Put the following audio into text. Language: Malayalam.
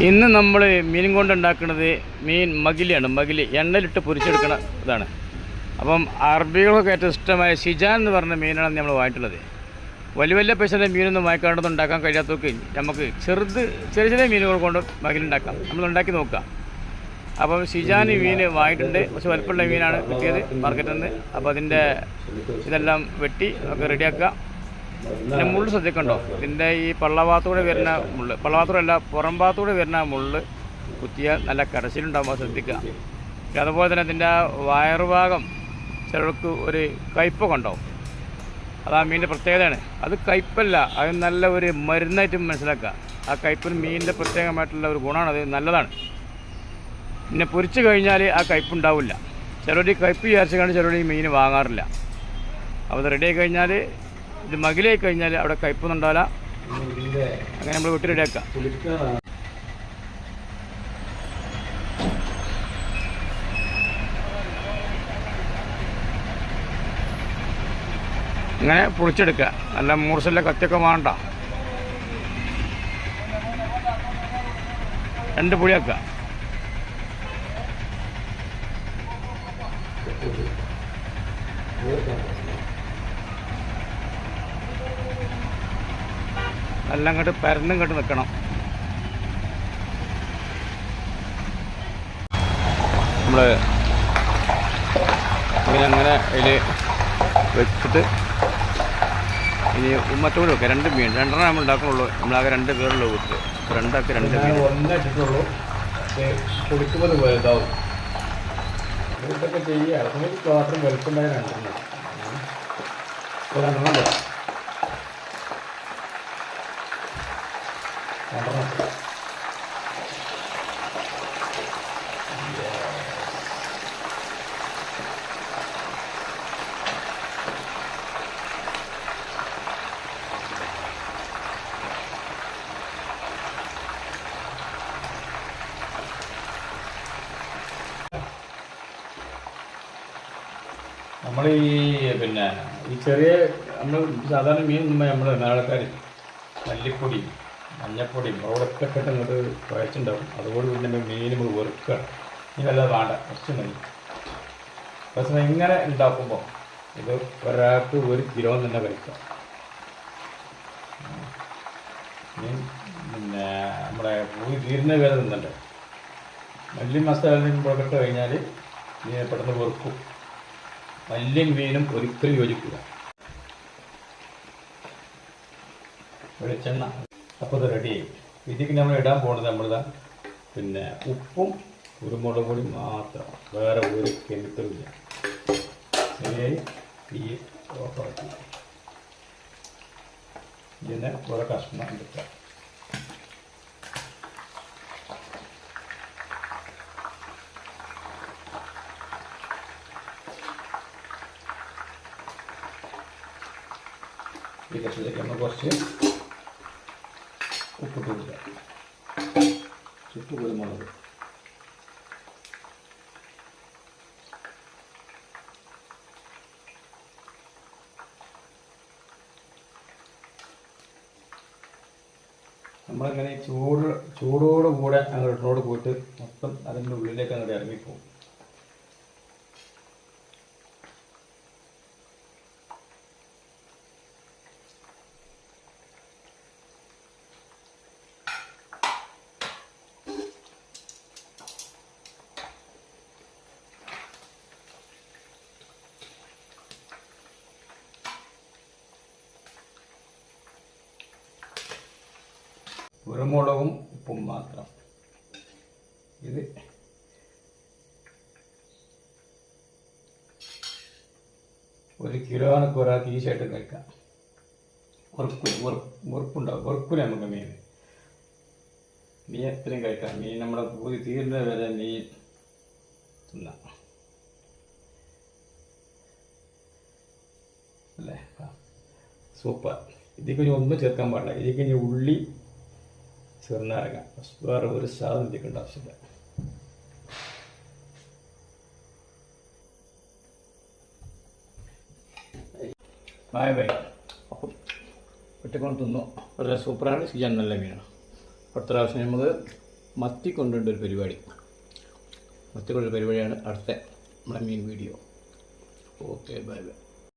ഇന്ന് നമ്മൾ മീൻ കൊണ്ടുണ്ടാക്കുന്നത് മീൻ മകിലിയാണ്. മകിലി എണ്ണയിലിട്ട് പൊരിച്ചെടുക്കുന്ന ഇതാണ്. അപ്പം അറബികൾക്കൊക്കെ ഏറ്റവും ഇഷ്ടമായ ഷിജാൻ എന്ന് പറഞ്ഞ മീനാണ് നമ്മൾ വാങ്ങിയിട്ടുള്ളത്. വലിയ വലിയ പൈസയുടെ മീനൊന്നും വാങ്ങിക്കാണ്ടൊന്നും ഉണ്ടാക്കാൻ കഴിയാത്തവർക്ക് നമുക്ക് ചെറുത് ചെറിയ ചെറിയ മീനുകൾ കൊണ്ട് മകിലുണ്ടാക്കാം. നമ്മൾ ഉണ്ടാക്കി നോക്കാം അപ്പം ഷിജാൻ മീൻ വാങ്ങിയിട്ടുണ്ട്. പക്ഷെ വലുപ്പമുള്ള മീനാണ് കിട്ടിയത് മാർക്കറ്റിൽ നിന്ന്. അപ്പോൾ അതിന്റെ ഇതെല്ലാം വെട്ടി നമുക്ക് റെഡിയാക്കുക. പിന്നെ മുള്ള് ശ്രദ്ധിക്കണ്ടോ? ഇതിന്റെ ഈ പള്ളഭാത്തൂടെ വരുന്ന മുള്ള്. പള്ളഭാഗത്തൂടെ അല്ല പുറം ഭാഗത്തൂടെ വരുന്ന മുള്ള് കുത്തിയാൽ നല്ല കടച്ചിലുണ്ടാകുമ്പോൾ ശ്രദ്ധിക്കുക. പിന്നെ അതുപോലെ തന്നെ ഇതിന്റെ ആ വയറുഭാഗം ചിലർക്ക് ഒരു കയ്പൊക്കെ ഉണ്ടാവും അത് ആ മീനിന്റെ പ്രത്യേകതയാണ്. അത് കയ്പല്ല അത് നല്ല ഒരു മരുന്നായിട്ട് മനസ്സിലാക്കുക. ആ കയ്പിന് മീനിന്റെ പ്രത്യേകമായിട്ടുള്ള ഒരു ഗുണമാണ് അത് നല്ലതാണ്. പിന്നെ പൊരിച്ചു കഴിഞ്ഞാൽ ആ കയ്പുണ്ടാവില്ല. ചിലർ ഈ കയ്പ് വിചാരിച്ചു കണ്ട് ചിലർ ഈ മീൻ വാങ്ങാറില്ല. അപ്പോൾ അത് റെഡി ആയി കഴിഞ്ഞാൽ ഇത് മകിലായി കഴിഞ്ഞാൽ അവിടെ കയ്പൊന്നും ഉണ്ടാവില്ല അങ്ങനെ നമ്മൾ വെട്ടി റെഡി ആക്കാം. ഇങ്ങനെ പൊളിച്ചെടുക്കുക നല്ല മൂർച്ചല്ല കത്തിയൊക്കെ വേണ്ട രണ്ട് പുളിയാക്കുക നല്ല അങ്ങോട്ട് പരന്നും ഇങ്ങോട്ട് നിൽക്കണം നമ്മൾ ഇങ്ങനെ അതിൽ വെച്ചിട്ട് ഇനി ഉമ്മത്തോട് വെക്കാം. രണ്ട് മീൻ രണ്ടെണ്ണം നമ്മൾ ഉണ്ടാക്കുന്നുള്ളൂ. നമ്മളാകെ രണ്ട് പേരുള്ള വീട്ടിൽ രണ്ടാക്കി രണ്ട് മീൻ. ഒന്നേ ഇട്ടിട്ടുള്ളൂ പക്ഷേ കുടിക്കുമ്പോൾ വലുതാവും. ഇതൊക്കെ ചെയ്യുക മാത്രം വലുപ്പുണ്ടായ രണ്ടെണ്ണം. രണ്ടെണ്ണം നമ്മൾ ഈ പിന്നെ ഈ ചെറിയ നമ്മൾ സാധാരണ മീൻ നമ്മൾ നാളക്കാർ മല്ലിപ്പൊടി മഞ്ഞപ്പൊടി മുളകൊക്കെ ഇട്ട് അങ്ങോട്ട് കുഴച്ചുണ്ടാവും അതുകൊണ്ട് പിന്നെ മീൻ നമ്മൾ വെറുക്കുക. ഇനി വല്ലത് വേണ്ട കുറച്ച് മതി. പക്ഷെ ഇങ്ങനെ ഉണ്ടാക്കുമ്പോൾ ഇത് ഒരാൾക്ക് ഒരു കിലോ തന്നെ കഴിക്കാം പിന്നെ നമ്മുടെ പൂരി തീരുന്ന വേറെ തിന്നണ്ടേ? മല്ലി മസാല മുളകിട്ട് കഴിഞ്ഞാൽ പെട്ടെന്ന് വെറുക്കും. മല്ലിയും മീനും ഒരിക്കലും യോജിക്കുക വെളിച്ചെണ്ണ അപ്പോൾ ഇത് റെഡിയായി ഇതിക്ക് നമ്മൾ ഇടാൻ പോകുന്നത് നമ്മളിതാ പിന്നെ ഉപ്പും കുരുമുളക് പൊടി മാത്രം. വേറെ ഒരു കെമിക്കലും ഇല്ല. ശരിയായി? തീ ഓഫാക്കി ഇതിനെ കുറേ കഷ്ണം എടുക്കാം. ഈ കഷ്ണത്തിലേക്ക് നമ്മൾ കുറച്ച് ഉപ്പിട്ട് കൊടുക്കുക ചുട്ടു കുരുമുളക് നമ്മളിങ്ങനെ ചൂട് ചൂടോടുകൂടെ അങ്ങനെ അങ്ങോട്ടോട് പോയിട്ട് മൊത്തം അതിന്റെ ഉള്ളിലേക്ക് അങ്ങോട്ട് ഇറങ്ങിപ്പോകും കുരുമുളകും ഉപ്പും മാത്രം. ഇത് ഒരു കിലോനൊക്കെ ഒരാൾക്ക് ഈശായിട്ട് കഴിക്കാം. ഉറപ്പ് ഉറപ്പുണ്ടാവും ഉറപ്പില്ല നമുക്ക് മീൻ. മീൻ എത്രയും കഴിക്കാം. മീൻ നമ്മുടെ പൂതി തീരുന്ന വരെ മീൻ തിന്നാം. അല്ലേ. സൂപ്പർ. ഇതിക്ക് ഒന്നും ചേർക്കാൻ പാടില്ല. ഇതിക്ക് ഉള്ളി ചെറുനാരങ്ങ. വേറെ ഒരു സാധനം ഇതിക്കേണ്ട ആവശ്യമില്ല. ബായ് അപ്പം ഒറ്റക്കൊണ്ട് തിന്നു. വളരെ സൂപ്പറാണ്. ചെയ്യാൻ നല്ല മീനാണ്. അടുത്ത പ്രാവശ്യം നമുക്ക് മത്തി കൊണ്ടുണ്ട് ഒരു പരിപാടി. മത്തി കൊണ്ടൊരു പരിപാടിയാണ് അടുത്ത നമ്മുടെ മീൻ വീഡിയോ ഓക്കെ ബൈ ബൈ